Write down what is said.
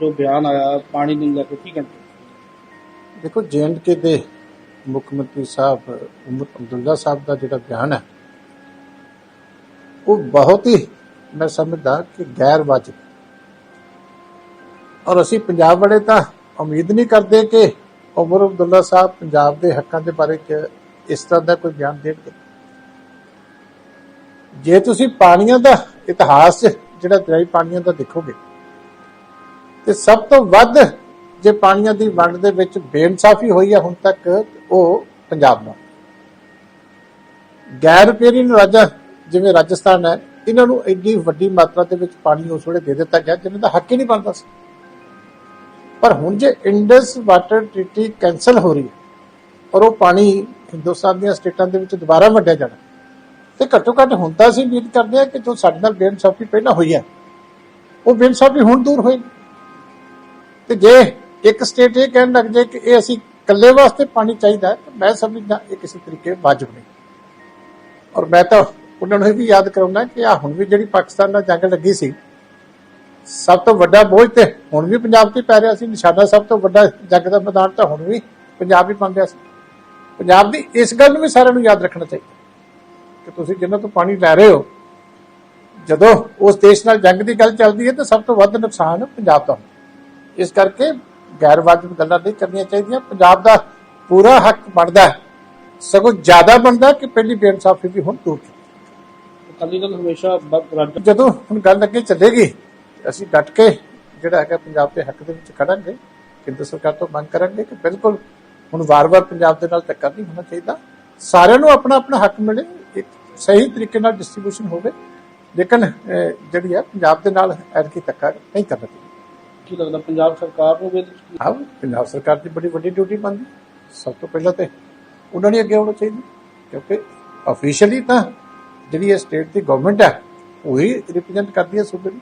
ਜੋ ਬਿਆਨ ਆਇਆ, ਪਾਣੀ ਨੂੰ ਲੈ ਕੇ ਕੀ ਕਹਿੰਦੇ ਦੇਖੋ ਕੇ ਦੇ ਮੁੱਖ ਮੰਤਰੀ ਸਾਹਿਬ ਉਮਰ ਅਬਦੁੱਲਾ ਸਾਹਿਬ ਦਾ ਜਿਹੜਾ ਬਿਆਨ ਹੈ, ਉਹ ਬਹੁਤ ਹੀ ਮੈਂ ਸਮਝਦਾ ਕਿ ਗੈਰ ਵਾਜਬ। ਔਰ ਅਸੀਂ ਪੰਜਾਬ ਵਾਲੇ ਤਾਂ ਉਮੀਦ ਨਹੀਂ ਕਰਦੇ ਕਿ ਉਮਰ ਅਬਦੁੱਲਾ ਸਾਹਿਬ ਪੰਜਾਬ ਦੇ ਹੱਕਾਂ ਦੇ ਬਾਰੇ ਇਸ ਤਰ੍ਹਾਂ ਦਾ ਕੋਈ ਬਿਆਨ ਦੇਣਗੇ। ਜੇ ਤੁਸੀਂ ਪਾਣੀਆਂ ਦਾ ਇਤਿਹਾਸ ਜਿਹੜਾ ਦਰਿਆਈ ਪਾਣੀਆਂ ਦਾ ਦੇਖੋਗੇ ਤੇ ਸਭ ਤੋਂ ਵੱਧ ਜੇ ਪਾਣੀਆਂ ਦੀ ਵੰਡ ਦੇ ਵਿੱਚ ਬੇਇਨਸਾਫੀ ਹੋਈ ਹੈ, ਹੁਣ ਤੱਕ ਉਹ ਪੰਜਾਬ ਨਾਲ ਗੈਰ ਪੇਰੀਨ ਰਾਜਾ ਜਿਵੇਂ ਰਾਜਸਥਾਨ ਹੈ, ਇਹਨਾਂ ਨੂੰ ਇੰਨੀ ਵੱਡੀ ਮਾਤਰਾ ਦੇ ਵਿੱਚ ਪਾਣੀ ਉਸ ਵੇਲੇ ਦੇ ਦਿੱਤਾ ਗਿਆ ਜਿਹਨਾਂ ਦਾ ਹੱਕ ਹੀ ਨਹੀਂ ਬਣਦਾ ਸੀ। ਪਰ ਹੁਣ ਜੇ ਇੰਡਸ ਵਾਟਰ ਟ੍ਰੀਟੀ ਕੈਨਸਲ ਹੋ ਰਹੀ ਹੈ ਔਰ ਉਹ ਪਾਣੀ ਹਿੰਦੁਸਤਾਨ ਦੀਆਂ ਸਟੇਟਾਂ ਦੇ ਵਿੱਚ ਦੁਬਾਰਾ ਵੰਡਿਆ ਜਾਣਾ, ਤੇ ਘੱਟੋ ਘੱਟ ਹੁਣ ਤਾਂ ਅਸੀਂ ਉਮੀਦ ਕਰਦੇ ਹਾਂ ਕਿ ਜੋ ਸਾਡੇ ਨਾਲ ਬੇਇਨਸਾਫੀ ਪਹਿਲਾਂ ਹੋਈ ਹੈ, ਉਹ ਬੇਇਨਸਾਫੀ ਹੁਣ ਦੂਰ ਹੋਏਗੀ। ਤੇ ਜੇ ਇੱਕ ਸਟੇਟ ਇਹ ਕਹਿਣ ਲੱਗ ਜਾਏ ਕਿ ਇਹ ਅਸੀਂ ਇਕੱਲੇ ਵਾਸਤੇ ਪਾਣੀ ਚਾਹੀਦਾ ਤਾਂ ਮੈਂ ਸਮਝਦਾ ਇਹ ਕਿਸੇ ਤਰੀਕੇ ਵਾਜਬ ਨਹੀਂ। ਔਰ ਮੈਂ ਤਾਂ ਉਹਨਾਂ ਨੂੰ ਇਹ ਵੀ ਯਾਦ ਕਰਾਉਣਾ ਕਿ ਆ ਹੁਣ ਵੀ ਜਿਹੜੀ ਪਾਕਿਸਤਾਨ ਨਾਲ ਜੰਗ ਲੱਗੀ ਸੀ, ਸਭ ਤੋਂ ਵੱਡਾ ਬੋਝ ਤੇ ਹੁਣ ਵੀ ਪੰਜਾਬ ਤੇ ਪੈ ਰਿਹਾ ਸੀ, ਨਿਸ਼ਾਨਾ ਸਭ ਤੋਂ ਵੱਡਾ ਜੰਗ ਦਾ ਮੈਦਾਨ ਤਾਂ ਹੁਣ ਵੀ ਪੰਜਾਬ ਹੀ ਬਣ ਰਿਹਾ ਸੀ। ਪੰਜਾਬ ਦੀ ਇਸ ਗੱਲ ਨੂੰ ਵੀ ਸਾਰਿਆਂ ਨੂੰ ਯਾਦ ਰੱਖਣਾ ਚਾਹੀਦਾ ਕਿ ਤੁਸੀਂ ਜਿੰਨਾਂ ਤੋਂ ਪਾਣੀ ਲੈ ਰਹੇ ਹੋ, ਜਦੋਂ ਉਸ ਦੇਸ਼ ਨਾਲ ਜੰਗ ਦੀ ਗੱਲ ਚੱਲਦੀ ਹੈ, ਤਾਂ ਸਭ ਤੋਂ ਵੱਧ ਨੁਕਸਾਨ ਪੰਜਾਬ ਦਾ ਹੁੰਦਾ। ਇਸ ਕਰਕੇ ਗੈਰ ਵਾਜਬ ਗੱਲਾਂ ਨਹੀਂ ਕਰਨੀਆਂ ਚਾਹੀਦੀਆਂ। ਪੰਜਾਬ ਦਾ ਪੂਰਾ ਹੱਕ ਬਣਦਾ ਹੈ। ਸਗੋਂ ਜ਼ਿਆਦਾ ਬਣਦਾ ਕਿ ਪਹਿਲੀ ਬੇਇਨਸਾਫੀ ਵੀ ਹੁਣ ਕੀਤੀ ਅਕਾਲੀ ਦਲ ਹਮੇਸ਼ਾ ਜਦੋਂ ਹੁਣ ਗੱਲ ਅੱਗੇ ਚੱਲੇਗੀ ਅਸੀਂ ਡਟ ਕੇ ਜਿਹੜਾ ਹੈਗਾ ਪੰਜਾਬ ਦੇ ਹੱਕ ਦੇ ਵਿੱਚ ਖੜਾਂਗੇ। ਕੇਂਦਰ ਸਰਕਾਰ ਤੋਂ ਮੰਗ ਕਰਾਂਗੇ ਕਿ ਬਿਲਕੁਲ ਹੁਣ ਵਾਰ-ਵਾਰ ਪੰਜਾਬ ਦੇ ਨਾਲ ਧੱਕਾ ਨਹੀਂ ਹੋਣਾ ਚਾਹੀਦਾ। ਸਾਰਿਆਂ ਨੂੰ ਆਪਣਾ ਆਪਣਾ ਹੱਕ ਮਿਲੇ ਇੱਕ ਸਹੀ ਤਰੀਕੇ ਨਾਲ ਡਿਸਟ੍ਰੀਬਿਊਸ਼ਨ ਹੋਵੇ। ਲੇਕਿਨ ਜਿਹੜੀ ਹੈ ਪੰਜਾਬ ਦੇ ਨਾਲ ਐਰਕੀ ਧੱਕਾ ਨਹੀਂ ਕਰਨਾ ਚਾਹੀਦਾ। ਕੀ ਲੱਗਦਾ ਪੰਜਾਬ ਸਰਕਾਰ ਨੂੰ ਵੀ ਹਾਂ ਪੰਜਾਬ ਸਰਕਾਰ ਦੀ ਬੜੀ ਵੱਡੀ ਡਿਊਟੀ ਬਣਦੀ। ਸਭ ਤੋਂ ਪਹਿਲਾਂ ਤੇ ਉਹਨਾਂ ਨੇ ਅੱਗੇ ਆਉਣਾ ਚਾਹੀਦਾ। ਕਿਉਂਕਿ ਅਫੀਸ਼ੀਅਲੀ ਤਾਂ ਜਿਹੜੀ ਇਹ ਸਟੇਟ ਦੀ ਗਵਰਨਮੈਂਟ ਹੈ, ਉਹੀ ਰਿਪਰੈਜ਼ੈਂਟ ਕਰਦੀ ਹੈ ਸੂਬੇ ਨੂੰ।